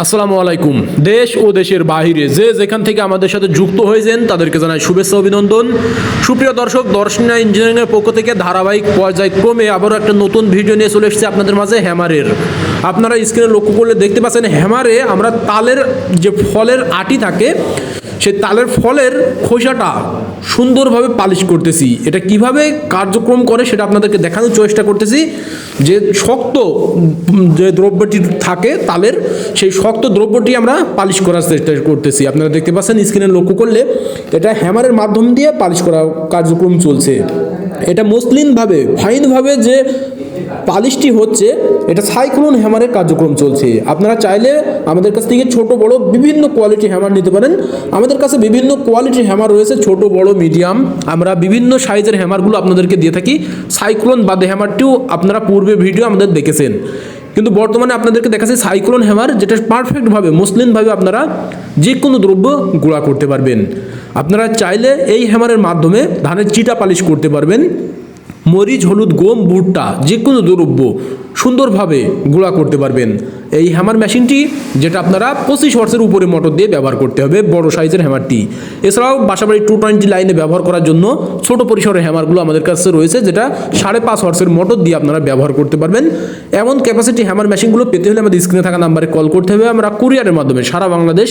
আসসালামু আলাইকুম। দেশ ও দেশের বাহিরে যে যেখান থেকে আমাদের সাথে যুক্ত হয়েছেন, তাদেরকে জানাই শুভেচ্ছা অভিনন্দন। সুপ্রিয় দর্শক, দর্শনা ইঞ্জিনিয়ারিংয়ের পক্ষ থেকে ধারাবাহিক পর্যায়ক্রমে আবারও একটা নতুন ভিডিও নিয়ে চলে এসেছে আপনাদের মাঝে হ্যামারের। আপনারা স্ক্রিনে লক্ষ্য করলে দেখতে পাচ্ছেন, হ্যামারে আমরা তালের যে ফলের আটি থাকে সেই তালের ফলের খোসাটা সুন্দরভাবে পালিশ করতেছি। এটা কীভাবে কার্যক্রম করে সেটা আপনাদেরকে দেখানোর চেষ্টা করতেছি। যে শক্ত যে দ্রব্যটি থাকে তালের, সেই শক্ত দ্রব্যটি আমরা পালিশ করার চেষ্টা করতেছি। আপনারা দেখতে পাচ্ছেন স্ক্রিনে লক্ষ্য করলে এটা হ্যামারের মাধ্যম দিয়ে পালিশ করা কার্যক্রম চলছে। এটা মসলিনভাবে, ফাইনভাবে যে পালিশটি হচ্ছে এটা সাইক্লোন হ্যামারের কার্যক্রম চলছে। আপনারা চাইলে আমাদের কাছ থেকে ছোট, বড় বিভিন্ন কোয়ালিটি হ্যামার নিতে পারেন। আমাদের কাছে বিভিন্ন কোয়ালিটির হ্যামার রয়েছে, ছোট, বড়, মিডিয়াম। আমরা বিভিন্ন সাইজের হ্যামারগুলো আপনাদেরকে দিয়ে থাকি। সাইক্লোন বাদে হ্যামারটিও আপনারা পূর্বে ভিডিও আমাদের দেখেছেন। কিন্তু বর্তমানে আপনাদেরকে দেখাচ্ছে সাইক্লোন হ্যামার, যেটা পারফেক্টভাবে মসলিনভাবে আপনারা যে কোনো দ্রব্য গুঁড়া করতে পারবেন। আপনারা চাইলে এই হ্যামারের মাধ্যমে ধানের চিটা পালিশ করতে পারবেন। মরিচ, হলুদ, গম, ভুট্টা যে কোনো দ্রব্য সুন্দরভাবে গুঁড়া করতে পারবেন। এই হ্যামার মেশিনটি যেটা আপনারা পঁচিশ হর্সের উপরে মোটর দিয়ে ব্যবহার করতে হবে, বড় সাইজের হ্যামারটি এছাড়াও বাসাবাড়ি টু টোয়েন্টি লাইনে ব্যবহার করার জন্য ছোট পরিসরের হ্যামারগুলো আমাদের কাছে রয়েছে, যেটা সাড়ে পাঁচ হর্সের মোটর দিয়ে আপনারা ব্যবহার করতে পারবেন। এমন ক্যাপাসিটি হ্যামার মেশিনগুলো পেতে হলে আমাদের স্ক্রিনে থাকা নাম্বারে কল করতে হবে, আমরা কুরিয়ারের মাধ্যমে সারা বাংলাদেশ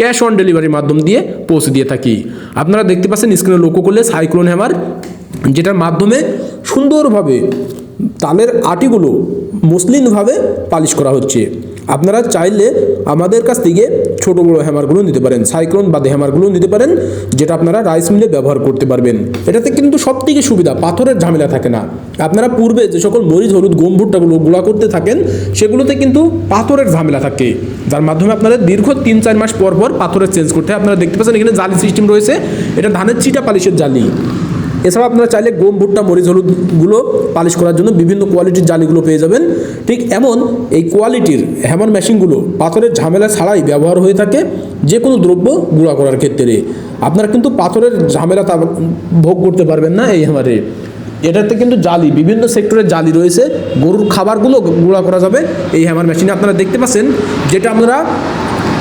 ক্যাশ অন ডেলিভারির মাধ্যম দিয়ে পৌঁছে দিয়ে থাকি। আপনারা দেখতে পাচ্ছেন স্ক্রিনে লক্ষ্য করলে সাইক্লোন হ্যামার যেটার মাধ্যমে সুন্দরভাবে তালের আটিগুলো মসলিনভাবে পালিশ করা হচ্ছে। আপনারা চাইলে আমাদের কাছ থেকে ছোট বড় হ্যামারগুলো নিতে পারেন, সাইক্লোন বাদে হ্যামারগুলো নিতে পারেন, যেটা আপনারা রাইস মিলে ব্যবহার করতে পারবেন। এটাতে কিন্তু সব থেকে সুবিধা, পাথরের ঝামেলা থাকে না। আপনারা পূর্বে যে সকল মরিচ, হলুদ, গম, ভুট্টাগুলো গুঁড়া করতে থাকেন, সেগুলোতে কিন্তু পাথরের ঝামেলা থাকে। যার মাধ্যমে আপনারা দীর্ঘ তিন চার মাস পর পর পাথরের চেঞ্জ করতে আপনারা দেখতে পাচ্ছেন এখানে জালি সিস্টেম রয়েছে। এটা ধানের চিটা পালিশের জালি। এছাড়াও আপনারা চাইলে গম, ভুট্টা, মরিচ হলুদগুলো পালিশ করার জন্য বিভিন্ন কোয়ালিটির জালিগুলো পেয়ে যাবেন। ঠিক এমন এই কোয়ালিটির হ্যামার মেশিনগুলো পাথরের ঝামেলা ছাড়াই ব্যবহার হয়ে থাকে যে কোনো দ্রব্য গুঁড়া করার ক্ষেত্রে। আপনারা কিন্তু পাথরের ঝামেলা তা ভোগ করতে পারবেন না এই হ্যামারে এটাতে কিন্তু জালি, বিভিন্ন সেক্টরের জালি রয়েছে। গরুর খাবারগুলো গুঁড়া করা যাবে এই হ্যামার মেশিনে আপনারা দেখতে পাচ্ছেন যেটা আমরা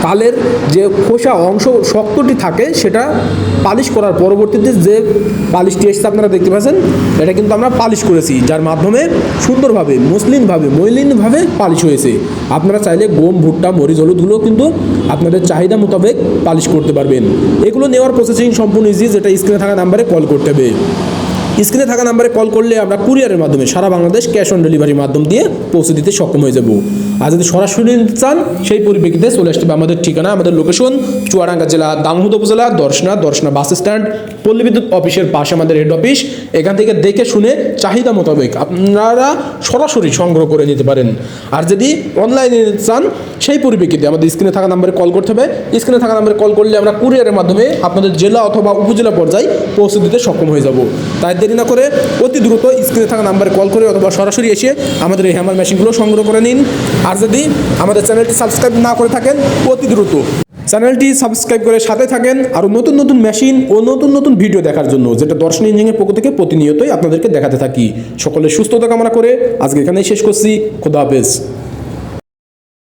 তালের যে খোসা অংশ শক্তটি থাকে, সেটা পালিশ করার পরবর্তীতে যে পালিশটি এসছে আপনারা দেখতে পাচ্ছেন, এটা কিন্তু আমরা পালিশ করেছি, যার মাধ্যমে সুন্দরভাবে, মসলিনভাবে, মৈলিনভাবে পালিশ হয়েছে। আপনারা চাইলে গম, ভুট্টা, মরিচ হলুদগুলো কিন্তু আপনাদের চাহিদা মোতাবেক পালিশ করতে পারবেন। এগুলো নেওয়ার প্রসেসিং সম্পূর্ণ ইজি যেটা স্ক্রিনে থাকা নাম্বারে কল করতে হবে। স্ক্রিনে থাকা নাম্বারে কল করলে আমরা কুরিয়ারের মাধ্যমে সারা বাংলাদেশ ক্যাশ অন ডেলিভারির মাধ্যম দিয়ে পৌঁছে দিতে সক্ষম হয়ে যাব। আর যদি সরাসরি চান, সেই পরিপ্রেক্ষিতে চলে আসতে হবে আমাদের ঠিকানা, আমাদের লোকেশন চুয়াডাঙ্গা জেলা দামহুদ উপজেলা, দর্শনা দর্শনা বাস স্ট্যান্ড পল্লী বিদ্যুৎ অফিসের পাশে আমাদের হেড অফিস এখান থেকে দেখে শুনে চাহিদা মোতাবেক আপনারা সরাসরি সংগ্রহ করে নিতে পারেন। আর যদি অনলাইনে চান, সেই পরিপ্রেক্ষিতে আমাদের স্ক্রিনে থাকা নাম্বারে কল করতে হবে। স্ক্রিনে থাকা নাম্বারে কল করলে আমরা কুরিয়ারের মাধ্যমে আপনাদের জেলা অথবা উপজেলা পর্যায়ে পৌঁছে দিতে সক্ষম হয়ে যাব। তাই দেরি না করে অতি দ্রুত স্ক্রিনে থাকা নাম্বারে কল করে অথবা সরাসরি এসে আমাদের এই হ্যামার মেশিনগুলো সংগ্রহ করে নিন। আর যদি আমাদের চ্যানেলটি সাবস্ক্রাইব না করে থাকেন, অতি দ্রুত চ্যানেলটি সাবস্ক্রাইব করে সাথে থাকেন আরও নতুন নতুন মেশিন ও নতুন নতুন ভিডিও দেখার জন্য, যেটা দর্শন ইঞ্জিনিয়ারিং পক্ষ থেকে প্রতিনিয়তই আপনাদেরকে দেখাতে থাকি। সকলে সুস্থতা কামনা করে আজকে এখানেই শেষ করছি। খোদা হাফেজ।